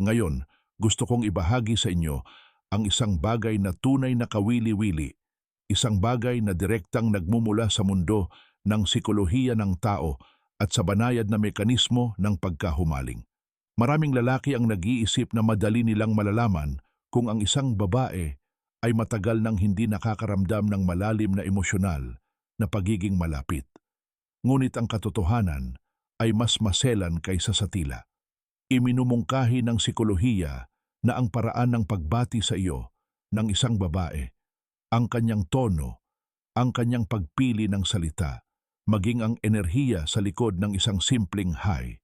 Ngayon, gusto kong ibahagi sa inyo ang isang bagay na tunay na kawili-wili, isang bagay na direktang nagmumula sa mundo ng sikolohiya ng tao at sa banayad na mekanismo ng pagkahumaling. Maraming lalaki ang nag-iisip na madali nilang malalaman kung ang isang babae ay matagal nang hindi nakakaramdam ng malalim na emosyonal na pagiging malapit. Ngunit ang katotohanan ay mas maselan kaysa sa tila. Iminumungkahi ng sikolohiya na ang paraan ng pagbati sa iyo ng isang babae, ang kanyang tono, ang kanyang pagpili ng salita, maging ang enerhiya sa likod ng isang simpleng hi,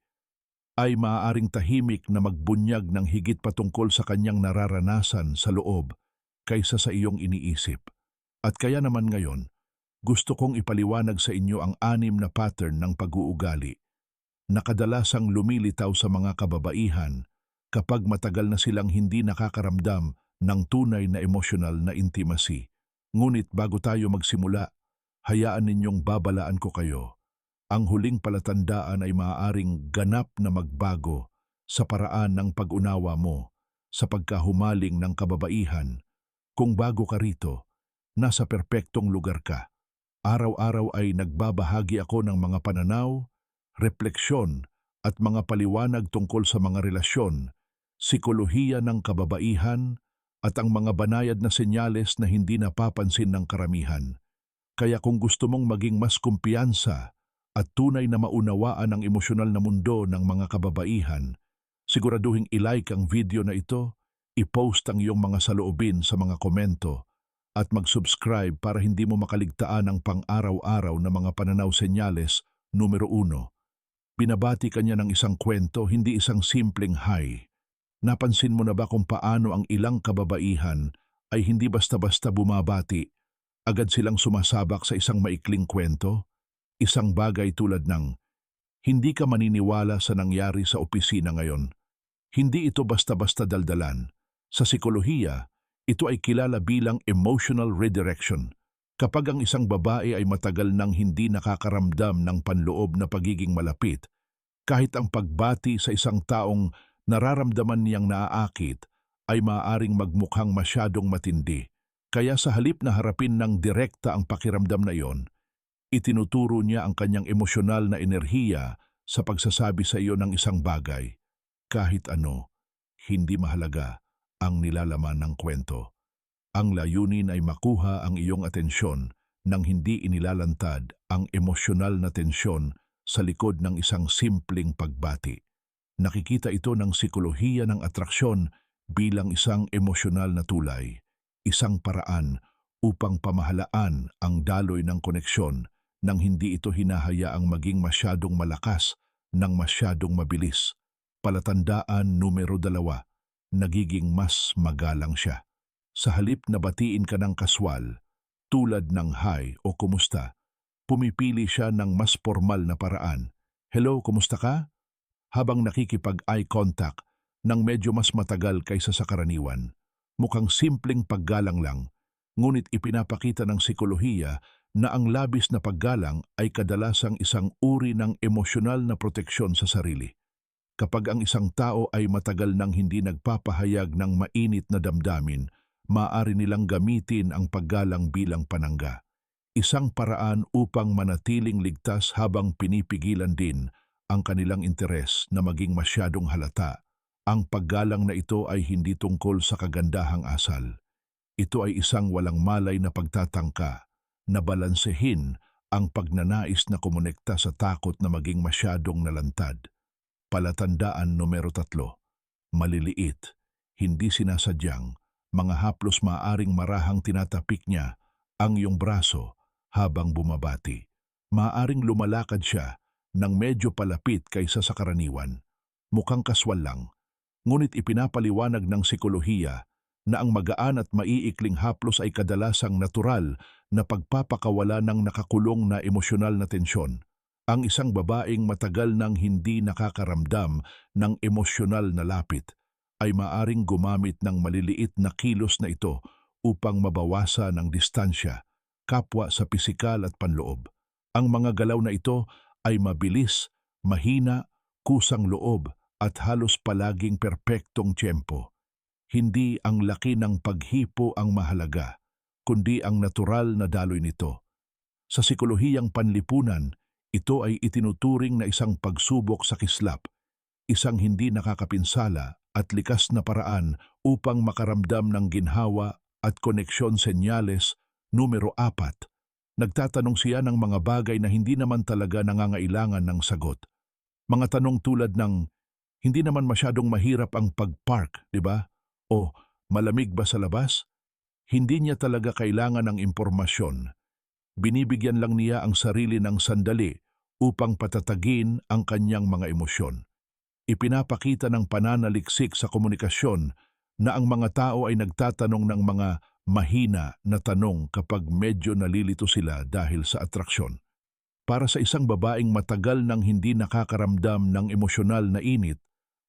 ay maaaring tahimik na magbunyag ng higit patungkol sa kanyang nararanasan sa loob kaysa sa iyong iniisip. At kaya naman ngayon, gusto kong ipaliwanag sa inyo ang anim na pattern ng pag-uugali na kadalasang lumilitaw sa mga kababaihan kapag matagal na silang hindi nakakaramdam ng tunay na emosyonal na intimacy. Ngunit bago tayo magsimula, hayaan ninyong babalaan ko kayo. Ang huling palatandaan ay maaaring ganap na magbago sa paraan ng pag-unawa mo sa pagkahumaling ng kababaihan. Kung bago ka rito, nasa perpektong lugar ka. Araw-araw ay nagbabahagi ako ng mga pananaw, refleksyon at mga paliwanag tungkol sa mga relasyon, sikolohiya ng kababaihan at ang mga banayad na senyales na hindi napapansin ng karamihan. Kaya kung gusto mong maging mas kumpiyansa at tunay na maunawaan ang emosyonal na mundo ng mga kababaihan, siguraduhing ilike ang video na ito, i-post ang iyong mga saloobin sa mga komento at mag-subscribe para hindi mo makaligtaan ang pang-araw-araw na mga pananaw senyales numero uno. Binabati ka niya ng isang kwento, hindi isang simpleng hi. Napansin mo na ba kung paano ang ilang kababaihan ay hindi basta-basta bumabati, agad silang sumasabak sa isang maikling kwento? Isang bagay tulad ng, hindi ka maniniwala sa nangyari sa opisina ngayon. Hindi ito basta-basta daldalan. Sa sikolohiya, ito ay kilala bilang emotional redirection. Kapag ang isang babae ay matagal nang hindi nakakaramdam ng panloob na pagiging malapit, kahit ang pagbati sa isang taong nararamdaman niyang naaakit ay maaaring magmukhang masyadong matindi. Kaya sa halip na harapin ng direkta ang pakiramdam na iyon, itinuturo niya ang kanyang emosyonal na enerhiya sa pagsasabi sa iyo ng isang bagay. Kahit ano, hindi mahalaga ang nilalaman ng kwento. Ang layunin ay makuha ang iyong atensyon nang hindi inilalantad ang emosyonal na tensyon sa likod ng isang simpleng pagbati. Nakikita ito ng sikolohiya ng atraksyon bilang isang emosyonal na tulay, isang paraan upang pamahalaan ang daloy ng koneksyon nang hindi ito hinahayaang maging masyadong malakas ng masyadong mabilis. Palatandaan numero dalawa, nagiging mas magalang siya. Sa halip na batiin ka ng kaswal, tulad ng hi o kumusta, pumipili siya ng mas formal na paraan. Hello, kumusta ka? Habang nakikipag-eye contact ng medyo mas matagal kaysa sa karaniwan. Mukhang simpleng paggalang lang, ngunit ipinapakita ng sikolohiya na ang labis na paggalang ay kadalasang isang uri ng emosyonal na proteksyon sa sarili. Kapag ang isang tao ay matagal nang hindi nagpapahayag ng mainit na damdamin, maaari nilang gamitin ang paggalang bilang panangga. Isang paraan upang manatiling ligtas habang pinipigilan din ang kanilang interes na maging masyadong halata. Ang paggalang na ito ay hindi tungkol sa kagandahang asal. Ito ay isang walang malay na pagtatangka na balansehin ang pagnanais na kumonekta sa takot na maging masyadong nalantad. Palatandaan numero tatlo, maliliit, hindi sinasadyang, mga haplos maaring marahang tinatapik niya ang iyong braso habang bumabati. Maaring lumalakad siya ng medyo palapit kaysa sa karaniwan. Mukhang kaswal lang, ngunit ipinapaliwanag ng sikolohiya na ang magaan at maiikling haplos ay kadalasang natural na pagpapakawala ng nakakulong na emosyonal na tensyon. Ang isang babaeng matagal nang hindi nakakaramdam ng emosyonal na lapit ay maaring gumamit ng maliliit na kilos na ito upang mabawasan ang distansya, kapwa sa pisikal at panloob. Ang mga galaw na ito ay mabilis, mahina, kusang loob at halos palaging perpektong tiyempo. Hindi ang laki ng paghipo ang mahalaga, kundi ang natural na daloy nito. Sa sikolohiyang panlipunan, ito ay itinuturing na isang pagsubok sa kislap, isang hindi nakakapinsala at likas na paraan upang makaramdam ng ginhawa at koneksyon senyales numero apat. Nagtatanong siya ng mga bagay na hindi naman talaga nangangailangan ng sagot. Mga tanong tulad ng, hindi naman masyadong mahirap ang pag-park, di ba? O, malamig ba sa labas? Hindi niya talaga kailangan ng impormasyon. Binibigyan lang niya ang sarili ng sandali upang patatagin ang kanyang mga emosyon. Ipinapakita ng pananaliksik sa komunikasyon na ang mga tao ay nagtatanong ng mga mahina na tanong kapag medyo nalilito sila dahil sa atraksyon. Para sa isang babaeng matagal nang hindi nakakaramdam ng emosyonal na init,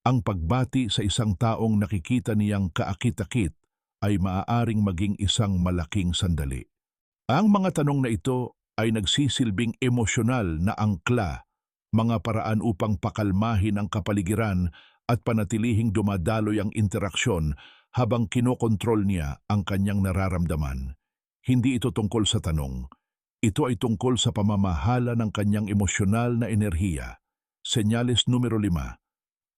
ang pagbati sa isang taong nakikita niyang kaakit-akit ay maaaring maging isang malaking sandali. Ang mga tanong na ito ay nagsisilbing emosyonal na angkla, mga paraan upang pakalmahin ang kapaligiran at panatilihing dumadaloy ang interaksyon habang kinokontrol niya ang kanyang nararamdaman. Hindi ito tungkol sa tanong. Ito ay tungkol sa pamamahala ng kanyang emosyonal na enerhiya. Senyales numero lima.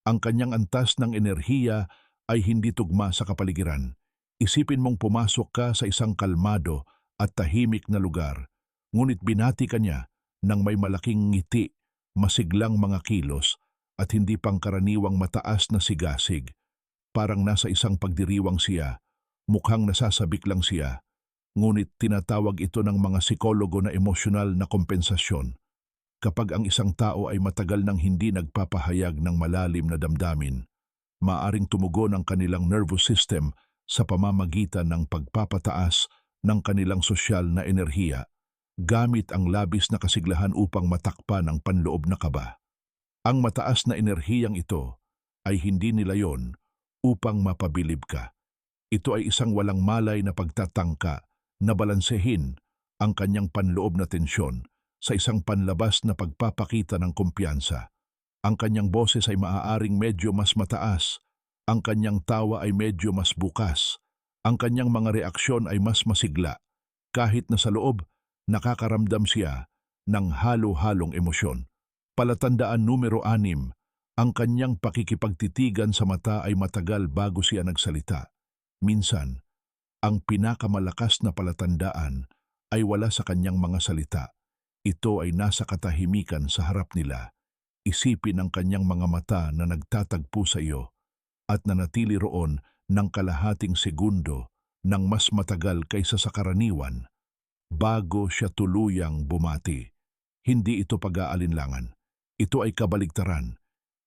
Ang kanyang antas ng enerhiya ay hindi tugma sa kapaligiran. Isipin mong pumasok ka sa isang kalmado at tahimik na lugar, ngunit binati ka niya ng may malaking ngiti, masiglang mga kilos at hindi pangkaraniwang mataas na sigasig. Parang nasa isang pagdiriwang siya, mukhang nasasabik lang siya, ngunit tinatawag ito ng mga psikologo na emosyonal na kompensasyon. Kapag ang isang tao ay matagal nang hindi nagpapahayag ng malalim na damdamin, maaring tumugon ang kanilang nervous system sa pamamagitan ng pagpapataas ng kanilang sosyal na enerhiya, gamit ang labis na kasiglahan upang matakpan ang panloob na kaba. Ang mataas na enerhiyang ito ay hindi nilayon upang mapabilib ka. Ito ay isang walang malay na pagtatangka na balansehin ang kanyang panloob na tensyon sa isang panlabas na pagpapakita ng kumpiyansa. Ang kanyang boses ay maaaring medyo mas mataas, ang kanyang tawa ay medyo mas bukas, ang kanyang mga reaksyon ay mas masigla, kahit na sa loob nakakaramdam siya ng halo-halong emosyon. Palatandaan numero anim, ang kanyang pakikipagtitigan sa mata ay matagal bago siya nagsalita. Minsan, ang pinakamalakas na palatandaan ay wala sa kanyang mga salita. Ito ay nasa katahimikan sa harap nila. Isipin ang kanyang mga mata na nagtatagpo sa iyo at nanatili roon ng kalahating segundo ng mas matagal kaysa sa karaniwan bago siya tuluyang bumati. Hindi ito pag-aalinlangan. Ito ay kabaligtaran.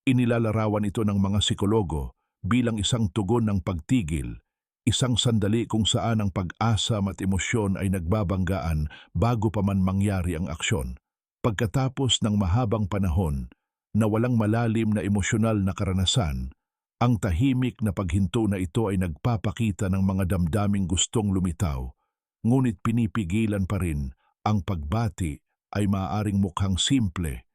Inilalarawan ito ng mga psikologo bilang isang tugon ng pagtigil Isang sandali kung saan ang pag-asa at emosyon ay nagbabanggaan bago pa man mangyari ang aksyon. Pagkatapos ng mahabang panahon na walang malalim na emosyonal na karanasan, ang tahimik na paghinto na ito ay nagpapakita ng mga damdaming gustong lumitaw, ngunit pinipigilan pa rin ang pagbati ay maaaring mukhang simple,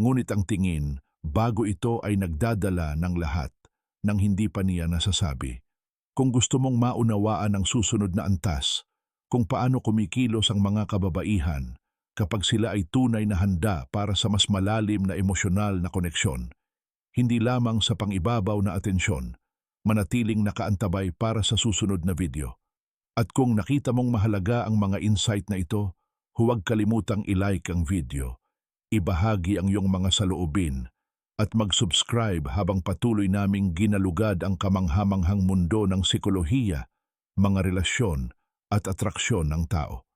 ngunit ang tingin bago ito ay nagdadala ng lahat nang hindi pa niya nasasabi kung gusto mong maunawaan ang susunod na antas, kung paano kumikilos ang mga kababaihan kapag sila ay tunay na handa para sa mas malalim na emosyonal na koneksyon, hindi lamang sa pangibabaw na atensyon, manatiling nakaantabay para sa susunod na video. At kung nakita mong mahalaga ang mga insight na ito, huwag kalimutang ilike ang video. Ibahagi ang iyong mga saloobin at mag-subscribe habang patuloy naming ginalugad ang kamanghamanghang mundo ng sikolohiya, mga relasyon at atraksyon ng tao.